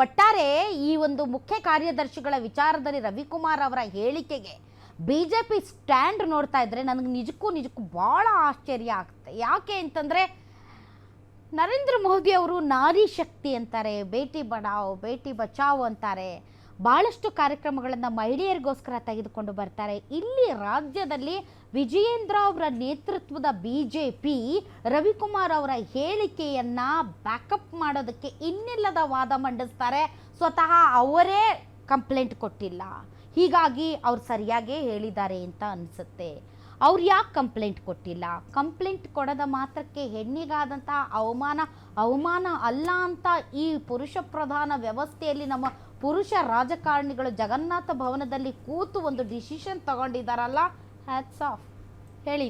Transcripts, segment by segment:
ಒಟ್ಟಾರೆ ಈ ಒಂದು ಮುಖ್ಯ ಕಾರ್ಯದರ್ಶಿಗಳ ವಿಚಾರದಲ್ಲಿ ರವಿಕುಮಾರ್ ಅವರ ಹೇಳಿಕೆಗೆ ಬಿಜೆಪಿ ಸ್ಟ್ಯಾಂಡ್ ನೋಡ್ತಾ ಇದ್ರೆ ನನಗೆ ನಿಜಕ್ಕೂ ನಿಜಕ್ಕೂ ಬಹಳ ಆಶ್ಚರ್ಯ ಆಗುತ್ತೆ ಯಾಕೆ ಅಂತಂದ್ರೆ ನರೇಂದ್ರ ಮೋದಿ ಅವರು ನಾರಿ ಶಕ್ತಿ ಅಂತಾರೆ, ಬೇಟಿ ಬಡಾವ್, ಬೇಟಿ ಬಚಾವ್ ಅಂತಾರೆ. ಭಾಳಷ್ಟು ಕಾರ್ಯಕ್ರಮಗಳನ್ನು ಮಹಿಳೆಯರಿಗೋಸ್ಕರ ತೆಗೆದುಕೊಂಡು ಬರ್ತಾರೆ. ಇಲ್ಲಿ ರಾಜ್ಯದಲ್ಲಿ ವಿಜಯೇಂದ್ರ ಅವರ ನೇತೃತ್ವದ ಬಿ ಜೆ ಪಿ ರವಿಕುಮಾರ್ ಅವರ ಹೇಳಿಕೆಯನ್ನು ಬ್ಯಾಕಪ್ ಮಾಡೋದಕ್ಕೆ ಇನ್ನಿಲ್ಲದ ವಾದ ಮಂಡಿಸ್ತಾರೆ. ಸ್ವತಃ ಅವರೇ ಕಂಪ್ಲೇಂಟ್ ಕೊಟ್ಟಿಲ್ಲ. ಹೀಗಾಗಿ ಅವ್ರು ಸರಿಯಾಗೇ ಹೇಳಿದ್ದಾರೆ ಅಂತ ಅನಿಸುತ್ತೆ. ಅವ್ರು ಯಾಕೆ ಕಂಪ್ಲೇಂಟ್ ಕೊಟ್ಟಿಲ್ಲ? ಕಂಪ್ಲೇಂಟ್ ಕೊಡದ ಮಾತ್ರಕ್ಕೆ ಹೆಣ್ಣಿಗಾದಂಥ ಅವಮಾನ ಅವಮಾನ ಅಲ್ಲ ಅಂತ ಈ ಪುರುಷ ಪ್ರಧಾನ ವ್ಯವಸ್ಥೆಯಲ್ಲಿ ನಮ್ಮ ಪುರುಷ ರಾಜಕಾರಣಿಗಳು ಜಗನ್ನಾಥ ಭವನದಲ್ಲಿ ಕೂತು ಒಂದು ಡಿಸಿಷನ್ ತಗೊಂಡಿದ್ದಾರಲ್ಲ? ಹ್ಯಾಟ್ಸ್ ಆಫ್ ಹೇಳಿ.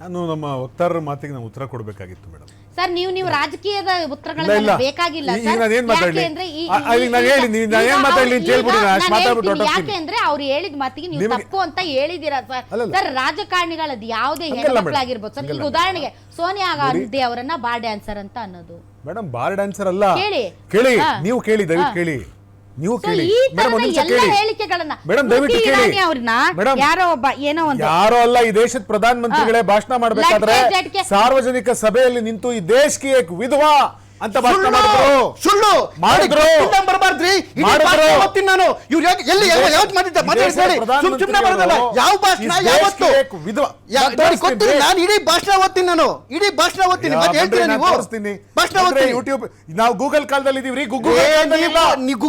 ನಾನು ನಮ್ಮ ವಕ್ತಾರರ ಮಾತಿಗೆ ನಾವು ಉತ್ತರ ಕೊಡಬೇಕಾಗಿತ್ತು ಮೇಡಮ್ ಸರ್ ನೀವು ನೀವು ರಾಜಕೀಯದ ಉತ್ತರಗಳನ್ನು. ಬೇಕಾಗಿಲ್ಲ? ಯಾಕೆ ಅಂದ್ರೆ ಅವ್ರು- ಹೇಳಿದ ಮಾತಿಗೆ ನೀವು ತಪ್ಪು ಅಂತ ಹೇಳಿದಿರಾ ಸರ್. ರಾಜಕಾರಣಿಗಳದ್ದು ಯಾವುದೇ ಹೆಣ್ಣುಮಕ್ಕಳಾಗಿರ್ಬೋದು ಸರ್ ಈಗ ಉದಾಹರಣೆಗೆ ಸೋನಿಯಾ ಗಾಂಧಿ ಅವರನ್ನ ಬಾರ್ ಡ್ಯಾನ್ಸರ್ ಅಂತ ಅನ್ನೋದು. ಮೇಡಮ್ ಬಾರ್ ಡ್ಯಾನ್ಸರ್ ಅಲ್ಲ. ಕೇಳಿ. ಕೇಳಿ ನೀವು ಕೇಳಿ ದಯವಿಟ್ಟು ಕೇಳಿ. ನೀವು So, ಕೇಳಿ. ಈ ಮೇಡಮ್ ಒಂದ್ ನಿಮಿಷ ಎಲ್ಲ ಕೇಳಿ. ಹೇಳಿಕೆಗಳನ್ನ ಮೇಡಮ್ ದಯವಿಟ್ಟು ಸ್ಮೃತಿ ಕೇಳಿ. ಇರಾನಿ ಅವ್ರನ್ನ ಮೇಡಮ್ ಯಾರೋ ಒಬ್ಬ ಏನೋ ಒಂದು ಯಾರೋ ಅಲ್ಲ ಈ ದೇಶದ ಪ್ರಧಾನ ಮಂತ್ರಿಗಳೇ ಭಾಷಣ ಮಾಡಬೇಕಾದ್ರೆ. ಸಾರ್ವಜನಿಕ ಸಭೆಯಲ್ಲಿ ನಿಂತು ಈ ದೇಶಕ್ಕೆ ಏಕ್ ವಿಧವಾ ಅಂತ ಭಾಷಣ ಸುಳ್ಳು! ಮಾಡಿದ್ರು. ಸುಳ್ಳು! ಮಾಡಿದ್ರು. ಬರಬಾರ್ದ್ರಿ? ನಾನು ಇವ್ರು ಎಲ್ಲಿ ಯಾವತ್ತು ಮಾಡಿದ್ದ ಸುಮ್ ಬರೋದಲ್ಲ. ಯಾವ ಭಾಷಣ ಯಾವತ್ತು? ಗೊತ್ತಿಲ್ಲ. ನಾನು ಇಡೀ ಭಾಷಣ ಓದ್ತೀನಿ ನಾನು ಇಡೀ ಭಾಷಣ ಓದ್ತೀನಿ ಮತ್ತೆ ಹೇಳ್ತೀನಿ ನೀವು. ತೋರಿಸ್ತೀನಿ. ಭಾಷಣ ಓದ್ತೀನಿ ಯೂಟ್ಯೂಬ್ ನಾವು ಗೂಗಲ್ ಕಾಲದಲ್ಲಿ ಇದೀವ್ರಿ ಗೂಗಲ್ ನೀವು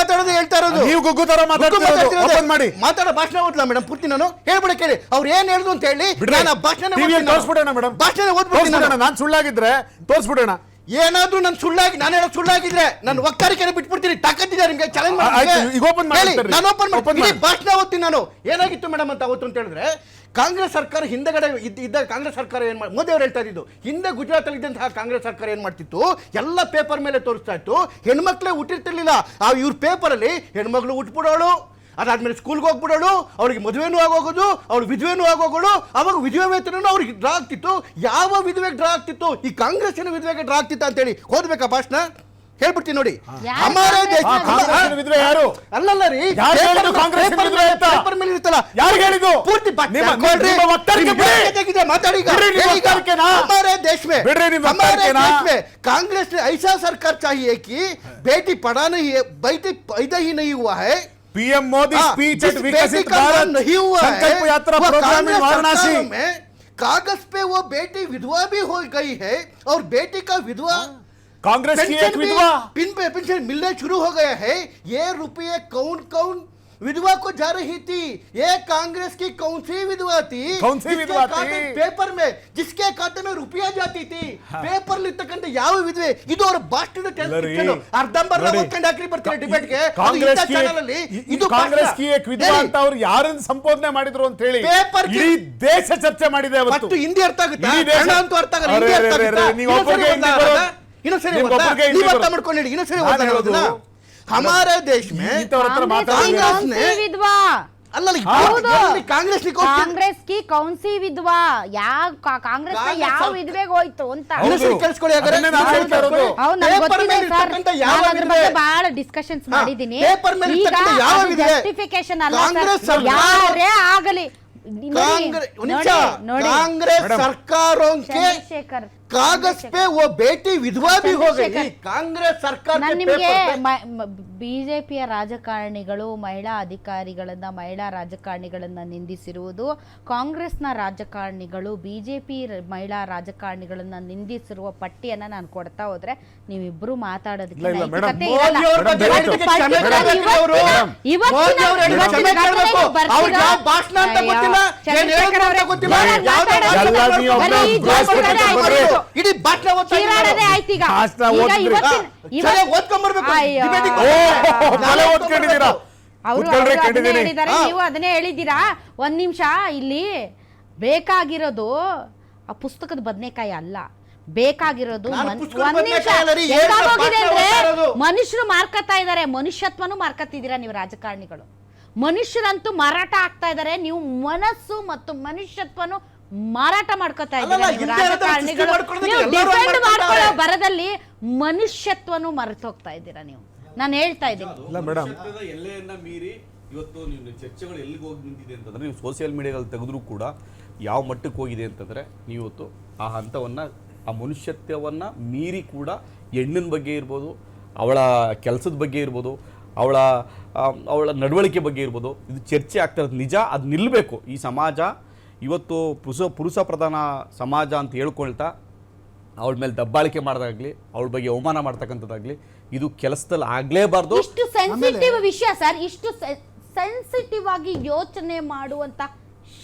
ಮಾತಾಡೋದು ನೀವು ಗುಗ್ಗು ತರ ಮಾತಾಡ್ತಿರೋದು. ಓಪನ್ ಮಾಡಿ. ಮಾತಾಡೋ ಭಾಷಣ ಓದ್ಲಾ ಮೇಡಮ್ ಪೂರ್ತಿ ನಾನು. ಹೇಳ್ಬಿಡ ಕೇಳಿ. ಅವ್ರು ಏನ್ ಹೇಳಿದ್ರು ಅಂತ ಹೇಳಿ ನಾನು ಭಾಷಣ ತೋರಿಸ್ಬಿಡೋಣ ಮೇಡಮ್. ಭಾಷಣ ಓದ್ಬಿಡೋಣ. ನಾನು ಸುಳ್ಳಾಗಿದ್ರೆ ತೋರಿಸ್ಬಿಡೋಣ. ಏನಾದ್ರೂ ನಾನು ಸುಳ್ಳಾಗಿ ನಾನು ಹೇಳೋ ಸುಳ್ಳಾಗಿದ್ರೆ ನಾನು ಒಕ್ಕಾರಿಕೆನೆ ಬಿಟ್ಬಿಡ್ತೀನಿ. ತಾಕತ್ತಿದೆ ನಿಮ್ಗೆ ಚಾಲೆಂಜ್ ಆಯ್ತು, ಈಗ open ಮಾಡಿ ನಾನು ಓಪನ್ Open ಮಾಡಿ ಮಾಡಿ. ಭಾಷಣ ಓದ್ತೀನಿ ನಾನು. ಏನಾಗಿತ್ತು ಮೇಡಮ್ ಅಂತ ಅವತ್ತು ಅಂತ ಹೇಳಿದ್ರೆ ಕಾಂಗ್ರೆಸ್ ಸರ್ಕಾರ ಹಿಂದೆಗಡೆ ಇದ್ದ ಇದ್ದ ಕಾಂಗ್ರೆಸ್ ಸರ್ಕಾರ ಏನ್ ಮಾಡಿ ಮೋದಿ ಅವರು ಹೇಳ್ತಾ ಇದ್ದು ಹಿಂದೆ ಗುಜರಾತ್ ಅಲ್ಲಿ ಇದ್ದಂತಹ ಕಾಂಗ್ರೆಸ್ ಸರ್ಕಾರ ಏನ್ ಮಾಡ್ತಿತ್ತು? ಎಲ್ಲ ಪೇಪರ್ ಮೇಲೆ ತೋರಿಸ್ತಾ ಇತ್ತು. ಹೆಣ್ಮಕ್ಳೆ ಹುಟ್ಟಿರ್ತಿರ್ಲಿಲ್ಲ ಆ ಇವ್ರ ಪೇಪರ್ ಅಲ್ಲಿ ಹೆಣ್ಮಕ್ಳು ಹುಟ್ಬಿಡೋಳು ಅದಾದ್ಮೇಲೆ ಸ್ಕೂಲ್ಗೆ ಹೋಗ್ಬಿಡೋಳು ಅವ್ರಿಗೆ ಮದುವೆನೂ ಆಗೋಗೋದು ಅವ್ಳು ವಿಧವೆನೂ ಆಗೋಗೋಳು ಅವಾಗ ವಿಧವೆ ವೇತನೂ ಅವ್ರಿಗೆ ಡ್ರಾ ಆಗ್ತಿತ್ತು ಯಾವ ವಿಧವೆಗೆ ಡ್ರಾ ಆಗ್ತಿತ್ತು ಈ ಕಾಂಗ್ರೆಸ್ಸಿನ ವಿಧವೆಗೆ ಡ್ರಾ ಆಗ್ತಿತ್ತ ಅಂತೇಳಿ ಓದ್ಬೇಕಾ ಭಾಷಣ ಹೇಳ್ಬಿಡ್ತೀನಿ ನೋಡಿ ಯಾರು ಹಮಾರೇ ದೇಶ ಹಾ, ಕಾಂಗ್ರೆಸ್ಸಿನ ವಿಧವೆ ಯಾರು? ಅಲ್ಲಲ್ಲ ರೀ ಯಾರು ಹೇಳಿದ್ದು ಕಾಂಗ್ರೆಸ್ಸಿನ ಪೇಪರ್ ವಿಧವೆ ಅಂತ? ಪೇಪರ್ ಮೇಲೆ ಇರುತ್ತಲ್ಲ ಯಾರಿಗೆ ಹೇಳಿದ್ದು? ಪೂರ್ತಿ ಪಟ್ಟ ನಿಮ್ಮ- ಹಾಕೊಳ್ರಿ. ನಿಮ್ಮ ವಕ್ತಾರಿಕೆ ನಿಮ್ ಬಿಡಿ. ಬೇರೆ ತೆಗಿದೆ, ಮಾತಾಡಿ ಈಗ. ಬಿಡ್ರಿ ನಿಮ್ಮ ಹೇಳಿ ಈಗ. ವಕ್ತಾರಿಕೆನಾ? हमारे देश में बिड़ रही नहीं हमारे वक्तारिकेना? देश में कांग्रेस ने ऐसा सरकार चाहिए कि बेटी पढ़ा नहीं है बेटी पैदा ही नहीं हुआ है पीएम मोदी हाँ, स्पीच एट विकसित का भारत नहीं हुआ है संकल्प यात्रा प्रोग्राम में वाराणसी। में कागज़ पे वो बेटी विधवा भी हो गई है और बेटी का विधवा कांग्रेस की एक विधवा। पिन पे पेंशन मिलने शुरू हो गया है। ये रुपये कौन कौन विधवा को जा रही थी ये कांग्रेस की कौन सी विधवा थी कौन सी जिसके विधवा थी? खाते पेपर में जिसके खाते में रुपया जाती थी ಪೇಪರ್ ಇರ್ತಕ್ಕಂಥ ಯಾವ ವಿಧವೆ ಇದು ಅವರ ಭಾಷಣದ ಲರಿ, ಅರ್ಧಂಬರ್ಧ ನೋಡಿ, ಓದ್ಕೊಂಡು ಹಾಕಿ ಬರ್ತಾರೆ ಡಿಬೇಟ್ಗೆ ಕಾಂಗ್ರೆಸ್ ಕಿ ಚಾನಲ್ ಅಲ್ಲಿ ಈ- ಈ ಇದು ಕಾಂಗ್ರೆಸ್ ಭಾಷಣ. ಕಿ ಏಕ್ ವಿಧವಾ ಹೇಳಿ. ಅಂತ ಅವ್ರು ಯಾರನ್ನ ಸಂಬೋಧನೆ ಮಾಡಿದ್ರು ಅಂತ ಹೇಳಿ Paper ಗೆ- ಇಡೀ ದೇಶ ಚರ್ಚೆ ಮಾಡಿದೆ ಅವತ್ತು ಮತ್ತು ಹಿಂದಿ ಅರ್ಥ ಆಗುತ್ತಾ ಇಡೀ ದೇಶ- ಕನ್ನಡ ಅಂತೂ ಅರ್ಥ ಆಗಲ್ಲ ಅರೆ, ಹಿಂದಿ ಅರ್ಥ ಅರೆ, ಅರೆ, ಆಗುತ್ತಾ? ನೀವು ಇನ್ನೊಂದ್ಸರಿ ಒಬ್ಬರಿಗೆ ಹಿಂದಿ ಓದ್ಲಾ? ಬರೋದು? ಇನ್ನೊಂದ್ಸರಿ ನಿಮ್ಗೆ ಓದ್ಲಾ? ಒಬ್ಬರಿಗೆ ಹಿಂದಿ ನೀವು ಅರ್ಥ ಬರೋದು? ಮಾಡ್ಕೊಂಡು ಹೇಳಿ ಇನ್ನೊಂದ್ಸರಿ ನಾನು ಓದ್ಲಾ ಹೇಳೋದನ್ನ? ಹೇಳೋದು? ಹಮಾರೆ ದೇಶ में ಇಂಥವ್ರ ಹತ್ರ ಕಾಂಗ್ರೆಸ್ ಮಾತಾಡಿ ಕಾಂಗ್ರೆಸ್ ಕೌನ್ ಸಿ ನೇ- ವಿಧವಾ ಅಲ್ಲಲ್ಲ ಈ ಹೌದು. ಎಲ್ಲಿ ಕಾಂಗ್ರೆಸ್ ನಿ ಕೊಡ್ತೀನಿ. ಕಾಂಗ್ರೆಸ್ ಕಿ ಕೌನ್ಸಿ ವಿಧವಾ ಯಾವ ಕಾಂಗ್ರೆಸ್ ಕಾಂಗ್ರೆಸ್ ಯಾವ ಸರ್ಕಾರ- ವಿಧವೆಗೆ ಹೋಯ್ತು ಅಂತ ಹೌದು. ಇನ್ನೊಂದ್ಸರಿ ಕೇಳಿಸ್ಕೊಳ್ಳಿ ಹಾಗಾದ್ರೆ. ಅದನ್ನೇ ನಾನು ಹೇಳ್ತಾ ಇರೋದು. ಹೌದು ನನಗೆ Paper ಗೊತ್ತಿದೆ ಮೇಲೆ ಸರ್ ಇರ್ತಕ್ಕಂಥ ಯಾವ ನಾನು ಅದ್ರ ಬಗ್ಗೆ ವಿಧವೆ? ಬಹಳ ಡಿಸ್ಕಷನ್ಸ್ ಹಾ, ಮಾಡಿದ್ದೀನಿ paper ಮೇಲೆ ಈಗ ಇರ್ತಕ್ಕಂಥ ಯಾವ ವಿಧವೆ? ಜಸ್ಟಿಫಿಕೇಶನ್ ಅಲ್ಲ ಕಾಂಗ್ರೆಸ್ ಸರ್ ಸರ್ಕಾರ- ಯಾರೇ ಆಗಲಿ ನೋಡಿ, कांग्रेस ನೋಡಿ, निशा, ನೋಡಿ कांग्रेस मैडम। सरकारों के ಚಂದ್ರಶೇಖರ್ कागज पे वो बेटी विधवा भी हो गई चंद्रशेखर। कांग्रेस सरकार ನಾನು के ನಿಮಗೆ पेपर पे ಬಿಜೆಪಿಯ ರಾಜಕಾರಣಿಗಳು ಮಹಿಳಾ ಅಧಿಕಾರಿಗಳನ್ನ ಮಹಿಳಾ ರಾಜಕಾರಣಿಗಳನ್ನ ನಿಂದಿಸಿರುವುದು ಕಾಂಗ್ರೆಸ್ನ ರಾಜಕಾರಣಿಗಳು ಬಿಜೆಪಿ ಮಹಿಳಾ ರಾಜಕಾರಣಿಗಳನ್ನ ನಿಂದಿಸಿರುವ ಪಟ್ಟಿಯನ್ನ ನಾನು ಕೊಡ್ತಾ ಹೋದ್ರೆ ನೀವಿಬ್ರು ಮಾತಾಡೋದಕ್ಕೆ ಇಲ್ಲ, ಇಲ್ಲ, ಮೇಡಮ್. ನೈತಿಕತೆ ಇರಲ್ಲ. ಮೋದಿ ಅವ್ರ ಬಗ್ಗೆ ಮೇಡಮ್, ಹೇಳಿದ್ದಕ್ಕೆ ಇವತ್ತಿನ- ಕ್ಷಮೆ ಕೇಳಬೇಕು ಅವರು. ಇವತ್ತಿನ- ಮೋದಿ ಅವ್ರು ಹೇಳಿದ್ದಕ್ಕೆ ಇವತ್ತಿನ ಕ್ಷಮೆ ಕೇಳಬೇಕು. ಘಟನೆಗೆ ಬರ್ತೀರಾ? ಅವ್ರಿಗೆ ಯಾವ ಭಾಷಣ ಅಂತ ಅಯ್ಯೋ, ಗೊತ್ತಿಲ್ಲ, ಏನ್ ಚಂದ್ರಶೇಖರ್ ಹೇಳೋದು ಅಂತ ಅವರೇ, ಗೊತ್ತಿಲ್ಲ, ಏನಾದ್ರು ಯಾವ್ದೋ ಮಾತಾಡೋದು ಭಾಷಣ ಎಲ್ಲ ನೀವು ಬರೀ ಬರೀ ಈ ಭಾಷಣ ಜೋಸ್ಕರ ಬರೀ ಆಯ್ತು. ಇಡೀ ಚೀರಾಡೋದೇ ಆಯ್ತು ಈಗ ಈಗ ಓದಿದ್ರಿ. ಇವತ್ತಿನ ಇವತ್ತು-. ಅಯ್ಯೋ. ಅವರು ಅದನ್ನೇ. ಹೇಳಿದ್ದಾರೆ ಹಾ. ನೀವು ಅದನ್ನೇ ಹೇಳಿದ್ದೀರಾ ಒಂದ್ ನಿಮಿಷ ಇಲ್ಲಿ ಬೇಕಾಗಿರೋದು ಆ ಪುಸ್ತಕದ ಬದನೆಕಾಯಿ ಅಲ್ಲ ಬೇಕಾಗಿರೋದು ನಾನು ಮನ್- ಪುಸ್ತಕದ ಒಂದ್ ನಿಮಿಷ ಬದ್ನೆಕಾಯಿ ಅಲ್ಲ ರೀ, ಏನ್ ಹೆಂಗಾಗೋಗಿದೆ ಭಾಷಣ ಅಂದ್ರೆ ಓದ್ತಾ ಇರೋದು? ಮನುಷ್ಯರು ಮಾರ್ಕತ್ತಾ ಇದ್ದಾರೆ ಮನುಷ್ಯತ್ವನು ಮಾರ್ಕತ್ತಿದ್ದೀರಾ ನೀವು ರಾಜಕಾರಣಿಗಳು ಮನುಷ್ಯರಂತೂ ಮಾರಾಟ ಆಗ್ತಾ ಇದ್ದಾರೆ ನೀವು ಮನಸ್ಸು ಮತ್ತು ಮನುಷ್ಯತ್ವನು ಮಾರಾಟ ಮಾಡ್ಕೋತಾ ಇದ್ದೀರಾ ಬರದಲ್ಲಿ ಮನುಷ್ಯತ್ವನು ಮರೆತು ಹೋಗ್ತಾ ಇದ್ದೀರಾ ನೀವು? ನಾನು ಹೇಳ್ತಾ ಇದ್ದೀನಿ. ಎಲ್ಲೆಯನ್ನ ಮೀರಿ ಇವತ್ತು ನೀವು ಚರ್ಚೆಗಳು ಎಲ್ಲಿಗೆ ಹೋಗಿ ನಿಂತಿದೆ ಅಂತಂದ್ರೆ ನೀವು ಸೋಷಿಯಲ್ ಮೀಡಿಯಾದಲ್ಲಿ ತೆಗೆದ್ರೂ ಕೂಡ ಯಾವ ಮಟ್ಟಕ್ಕೆ ಹೋಗಿದೆ ಅಂತಂದ್ರೆ ನೀವು ಇವತ್ತು ಆ ಹಂತವನ್ನ ಆ ಮನುಷ್ಯತ್ವವನ್ನ ಮೀರಿ ಕೂಡ ಹೆಣ್ಣಿನ ಬಗ್ಗೆ ಇರ್ಬೋದು ಅವಳ ಕೆಲಸದ ಬಗ್ಗೆ ಇರ್ಬೋದು ಅವಳ ಅವಳ ನಡವಳಿಕೆ ಬಗ್ಗೆ ಇರ್ಬೋದು ಇದು ಚರ್ಚೆ ಆಗ್ತಾ ಇರೋದು ನಿಜ ಅದು ನಿಲ್ಲಬೇಕು ಈ ಸಮಾಜ ಇವತ್ತು ಪುರುಷ ಪುರುಷ ಪ್ರಧಾನ ಸಮಾಜ ಅಂತ ಹೇಳ್ಕೊಳ್ತಾ ಅವಳ ಮೇಲೆ ದಬ್ಬಾಳಿಕೆ ಮಾಡೋದಾಗ್ಲಿ ಅವಳ ಬಗ್ಗೆ ಅವಮಾನ ಮಾಡ್ತಕ್ಕಂಥದ್ದಾಗ್ಲಿ ಇದು ಕೆಲಸದಲ್ಲಿ ಆಗಲೇಬಾರ್ದು ಇಷ್ಟು ಸೆನ್ಸಿಟಿವ್ ವಿಷಯ ಸರ್ ಇಷ್ಟು ಸೆನ್ಸಿಟಿವ್ ಆಗಿ ಯೋಚನೆ ಮಾಡುವಂತ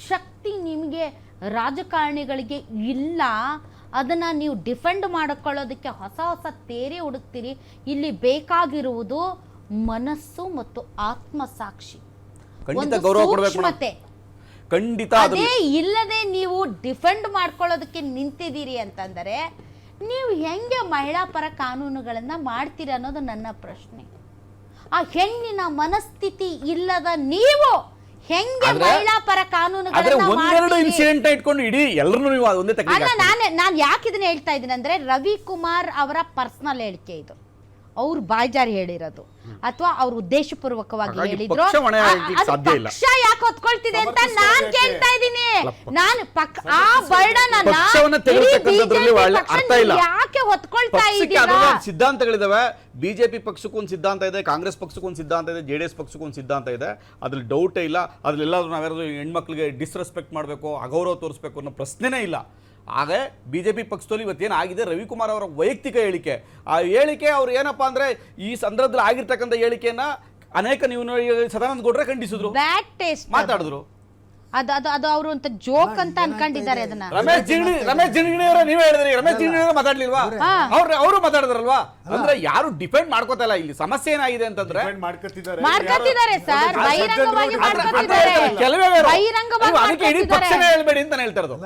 ಶಕ್ತಿ ನಿಮಗೆ ರಾಜಕಾರಣಿಗಳಿಗೆ ಇಲ್ಲ ಅದನ್ನ ನೀವು ಡಿಫೆಂಡ್ ಮಾಡಿಕೊಳ್ಳೋದಕ್ಕೆ ಹೊಸ ಹೊಸ ತೇರೆ ಹುಡುಕ್ತೀರಿ ಇಲ್ಲಿ ಬೇಕಾಗಿರುವುದು ಮನಸ್ಸು ಮತ್ತು ಆತ್ಮಸಾಕ್ಷಿ ಖಂಡಿತ ಒಂದು ಗೌರವ ಕೊಡ್ಬೇಕು. ಸೂಕ್ಷ್ಮತೆ. ಖಂಡಿತ ಅದೇ ಇಲ್ಲದೆ ನೀವು ಡಿಫೆಂಡ್ ಮಾಡ್ಕೊಳ್ಳೋದಕ್ಕೆ ನಿಂತಿದ್ದೀರಿ ಅಂತಂದರೆ ನೀವು ಹೆಂಗೆ ಮಹಿಳಾ ಪರ ಕಾನೂನುಗಳನ್ನ ಮಾಡ್ತೀರ ಅನ್ನೋದು ನನ್ನ ಪ್ರಶ್ನೆ. ಆ ಹೆಣ್ಣಿನ ಮನಸ್ಥಿತಿ ಇಲ್ಲದ ನೀವು ಹೆಂಗೆ ಮಹಿಳಾ ಪರ ಕಾನೂನುಗಳನ್ನು ಇನ್ಸಿಡೆಂಟ್ ಇಟ್ಕೊಂಡು ಇಡೀ ಎಲ್ಲರೂ ನೀವು ಒಂದೇ ನಾನೇ ನಾನು ಯಾಕೆ ಇದನ್ನ ಹೇಳ್ತಾ ಇದ್ದೀನಿ ಅಂದ್ರೆ ರವಿಕುಮಾರ್ ಅವರ ಪರ್ಸನಲ್ ಹೇಳಿಕೆ ಇದು. ಅವ್ರು ಬಾಯ್ಜಾರಿ ಹೇಳಿರೋದು. ಅಥವಾ ಅವ್ರ ಉದ್ದೇಶಪೂರ್ವಕವಾಗಿ ಹಾಗಾಗಿ ಹೇಳಿದ್ರು. ಪಕ್ಷ ಹೊಣೆ ಆ- ಆಗ್ಲಿಕ್ಕೆ ಅದು ಸಾಧ್ಯ ಇಲ್ಲ. ಪಕ್ಷ ಯಾಕೆ ಹೊತ್ಕೊಳ್ತಿದೆ ಅಂತ ನಾನ್ ಕೇಳ್ತಾ ಇದ್ದೀನಿ. ನಾನು ಪಕ್ ಆ ಬರ್ಡನ್ ಪಕ್ಷವನ್ನ ಒಳ್ಳೆ ಅರ್ಥ ಇಲ್ಲ. ಯಾಕೆ ಹೊತ್ಕೊಳ್ತಾ ಪಕ್ಷಕ್ಕೆ ಇದ್ದೀರಾ? ಸಿದ್ಧಾಂತಗಳಿದಾವೆ. ಬಿಜೆಪಿ ಪಕ್ಷಕ್ಕೊಂದು ಸಿದ್ಧಾಂತ ಇದೆ ಕಾಂಗ್ರೆಸ್ ಪಕ್ಷಕ್ಕೊಂದು ಸಿದ್ಧಾಂತ ಇದೆ ಜೆ ಡಿ ಎಸ್ ಪಕ್ಷಕ್ಕೊಂದು ಸಿದ್ಧಾಂತ ಇದೆ. ಅದ್ರಲ್ಲಿ ಡೌಟೇ ಇಲ್ಲ. ಅದ್ರಲ್ಲಿ ಎಲ್ಲಾದ್ರೂ ನಾವ್ಯಾರಾದ್ರೂ ಹೆಣ್ಮಕ್ಳಿಗೆ ಡಿಸ್ರೆಸ್ಪೆಕ್ಟ್ ಮಾಡಬೇಕು ಅಗೌರವ ತೋರಿಸ್ಬೇಕು ಅನ್ನೋ ಪ್ರಶ್ನೆನೇ ಇಲ್ಲ. ಆಗ ಬಿ ಜೆ ಪಿ ಪಕ್ಷದಲ್ಲಿ ಇವತ್ತೇನಾಗಿದೆ ರವಿಕುಮಾರ್ ಅವರ ವೈಯಕ್ತಿಕ ಹೇಳಿಕೆ. ಆ ಹೇಳಿಕೆ ಅವ್ರು ಏನಪ್ಪ ಅಂದ್ರೆ ಈ ಸಂದರ್ಭದಲ್ಲಿ ಆಗಿರ್ತಕ್ಕಂಥ ಹೇಳಿಕೆಯನ್ನ ಅನೇಕ ನೀವು ನೋಡಿ ಸದಾನಂದ ಗೌಡ್ರೆ ಖಂಡಿಸಿದ್ರು. ಬ್ಯಾಡ್ ಟೇಸ್ಟ್ ಮಾತಾಡಿದ್ರು. ಅದು ಅದು ಅದು ಅವರು ಅಂತ ಜೋಕ್ ಅಂತ ಅನ್ಕೊಂಡಿದ್ದಾರೆ ಅದನ್ನ. ರಮೇಶ್ ಜಿಗಣಿ ರಮೇಶ್ ಜಿಗಣಿ ಅವರ ನೀವೇ ಹೇಳಿದ್ರಿ. ರಮೇಶ್ ಜಿಗಣಿ ಅವರು ಮಾತಾಡ್ಲಿಲ್ವಾ? ಅವ್ರ. ಅವರು ಮಾತಾಡಿದ್ರಲ್ವಾ? ಅಂದ್ರೆ ಯಾರು ಡಿಪೆಂಡ್ ಮಾಡ್ಕೋತಾ ಇಲ್ಲ. ಇಲ್ಲಿ ಸಮಸ್ಯೆ ಏನಾಗಿದೆ ಅಂತಂದ್ರೆ ಮಾಡ್ಕೊತಿದ್ದಾರೆ. ಸರ್ ಬಹಿರಂಗವಾಗಿ ಮಾಡ್ಕೊತಿದ್ದಾರೆ. ಕೆಲವೇ ಬೇರೆ. ಬಹಿರಂಗವಾಗಿ ಅದಕ್ಕೆ ಇಡೀ ಪಕ್ಷನೇ ಹೇಳ್ಬೇಡಿ ಅಂತ ನಾನು ಹೇಳ್ತಾ ಇರೋದು.